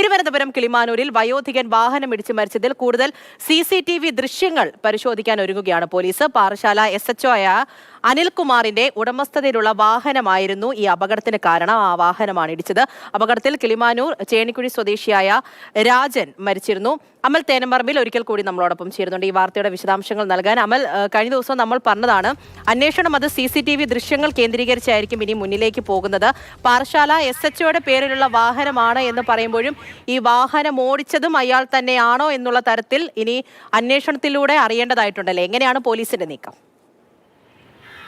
തിരുവനന്തപുരം കിളിമാനൂരിൽ വയോധികൻ വാഹനം ഇടിച്ചു മരിച്ചതിൽ കൂടുതൽ സി ദൃശ്യങ്ങൾ പരിശോധിക്കാൻ ഒരുങ്ങുകയാണ് പോലീസ്. പാറശാല എസ് എച്ച് ആയ അനിൽകുമാറിന്റെ ഉടമസ്ഥതയിലുള്ള വാഹനമായിരുന്നു ഈ അപകടത്തിന് കാരണം. ആ വാഹനമാണ് ഇടിച്ചത്. അപകടത്തിൽ കിളിമാനൂർ ചേണിക്കുഴി സ്വദേശിയായ രാജൻ മരിച്ചിരുന്നു. അമൽ തേനമ്പറമ്പിൽ ഒരിക്കൽ കൂടി നമ്മളോടൊപ്പം ചേരുന്നുണ്ട്. ഈ വാർത്തയുടെ വിശദാംശങ്ങൾ നൽകാൻ അമൽ കഴിഞ്ഞ ദിവസം നമ്മൾ പറഞ്ഞതാണ് അന്വേഷണം അത് സി സി ടി വി ദൃശ്യങ്ങൾ കേന്ദ്രീകരിച്ചായിരിക്കും ഇനി മുന്നിലേക്ക് പോകുന്നത്. പാറശാല എസ് എച്ച് പേരിലുള്ള വാഹനമാണ് എന്ന് പറയുമ്പോഴും ഈ വാഹനം ഓടിച്ചതും അയാൾ തന്നെയാണോ എന്നുള്ള തരത്തിൽ ഇനി അന്വേഷണത്തിലൂടെ അറിയേണ്ടതായിട്ടുണ്ടല്ലേ എങ്ങനെയാണ് പോലീസിന്റെ നീക്കം?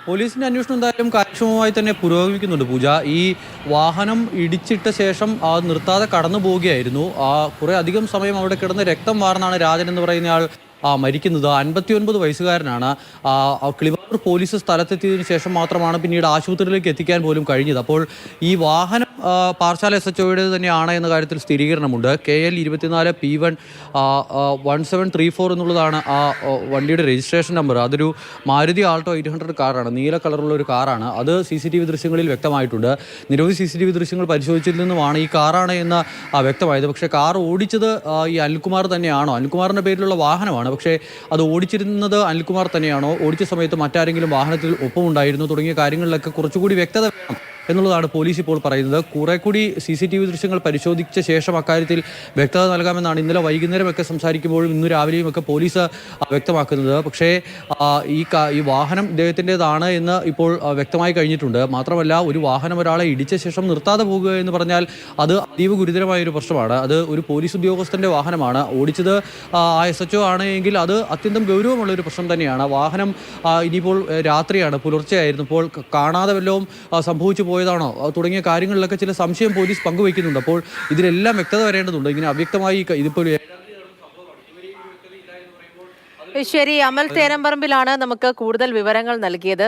പോലീസിന്റെ അന്വേഷണം എന്തായാലും കാര്യക്ഷമമായി തന്നെ പുരോഗമിക്കുന്നുണ്ട് പൂജ. ഈ വാഹനം ഇടിച്ചിട്ട ശേഷം ആ നിർത്താതെ കടന്നു പോവുകയായിരുന്നു. ആ കുറെ അധികം സമയം അവിടെ കിടന്ന് രക്തം വാർന്നാണ് രാജൻ എന്ന് പറയുന്നയാൾ ആ മരിക്കുന്നത്. അൻപത്തി ഒൻപത് വയസ്സുകാരനാണ്. ആ കിളിമാനൂർ പോലീസ് സ്ഥലത്തെത്തിയതിനു ശേഷം മാത്രമാണ് പിന്നീട് ആശുപത്രിയിലേക്ക് എത്തിക്കാൻ പോലും കഴിഞ്ഞത്. അപ്പോൾ ഈ വാഹനം പാർശാല എസ് എച്ച് ഒയുടെ തന്നെയാണ് എന്ന കാര്യത്തിൽ സ്ഥിരീകരണമുണ്ട്. കെ എൽ ഇരുപത്തിനാല് P one one seven three four എന്നുള്ളതാണ് ആ വണ്ടിയുടെ രജിസ്ട്രേഷൻ നമ്പർ. അതൊരു മാരുതി ആൾട്ടോ എയ്റ്റ് ഹൺഡ്രഡ് കാറാണ്. നീല കളറുള്ള ഒരു കാറാണ്. അത് സി സി ടി വി ദൃശ്യങ്ങളിൽ വ്യക്തമായിട്ടുണ്ട്. നിരവധി സി സി ടി വി ദൃശ്യങ്ങൾ പരിശോധിച്ചതിൽ നിന്നുമാണ് ഈ കാറാണ് എന്ന് വ്യക്തമായത്. പക്ഷേ കാർ ഓടിച്ചത് ഈ അനിൽകുമാർ തന്നെയാണോ? അനിൽകുമാറിന്റെ പേരിലുള്ള വാഹനമാണ്. പക്ഷേ അത് ഓടിച്ചിരുന്നത് അനിൽകുമാർ തന്നെയാണോ? ഓടിച്ച സമയത്ത് മറ്റാരെങ്കിലും വാഹനത്തിൽ ഒപ്പമുണ്ടായിരുന്നു തുടങ്ങിയ കാര്യങ്ങളിലൊക്കെ കുറച്ചുകൂടി വ്യക്തത വേണം. എന്നുള്ളതാണ് പോലീസ് ഇപ്പോൾ പറയുന്നത്. കുറെ കൂടി സി സി ടി വി ദൃശ്യങ്ങൾ പരിശോധിച്ച ശേഷം അക്കാര്യത്തിൽ വ്യക്തത നൽകാമെന്നാണ് ഇന്നലെ വൈകുന്നേരമൊക്കെ സംസാരിക്കുമ്പോഴും ഇന്ന് രാവിലെയും ഒക്കെ പോലീസ് വ്യക്തമാക്കുന്നത്. പക്ഷേ ഈ ഈ വാഹനം ഇദ്ദേഹത്തിന്റെതാണ് എന്ന് ഇപ്പോൾ വ്യക്തമായി കഴിഞ്ഞിട്ടുണ്ട്. മാത്രമല്ല ഒരു വാഹനം ഒരാളെ ഇടിച്ച ശേഷം നിർത്താതെ പോകുക എന്ന് പറഞ്ഞാൽ അത് അതീവ ഗുരുതരമായ ഒരു പ്രശ്നമാണ്. അത് ഒരു പോലീസ് ഉദ്യോഗസ്ഥന്റെ വാഹനമാണ്. ഓടിച്ചത് ആ എസ് എച്ച് ഒ ആണ് എങ്കിൽ അത് അത്യന്തം ഗൗരവമുള്ള ഒരു പ്രശ്നം തന്നെയാണ്. വാഹനം ഇനിയിപ്പോൾ രാത്രിയാണ്. പുലർച്ചെയായിരുന്നു. ഇപ്പോൾ ക- കാണാതെ വല്ലതും സംഭവിച്ചു പോയതാണോ? തുടങ്ങിയ കാര്യങ്ങളിലൊക്കെ ചില സംശയം പോലീസ് പങ്കുവയ്ക്കുന്നുണ്ട്. അപ്പോൾ ഇതിലെല്ലാം വ്യക്തത വരേണ്ടതുണ്ട്. ഇങ്ങനെ അവ്യക്തമായി ഇതിപ്പോൾ ശരി അമൽ തേനമ്പറമ്പിലാണ് നമുക്ക് കൂടുതൽ വിവരങ്ങൾ നൽകിയത്.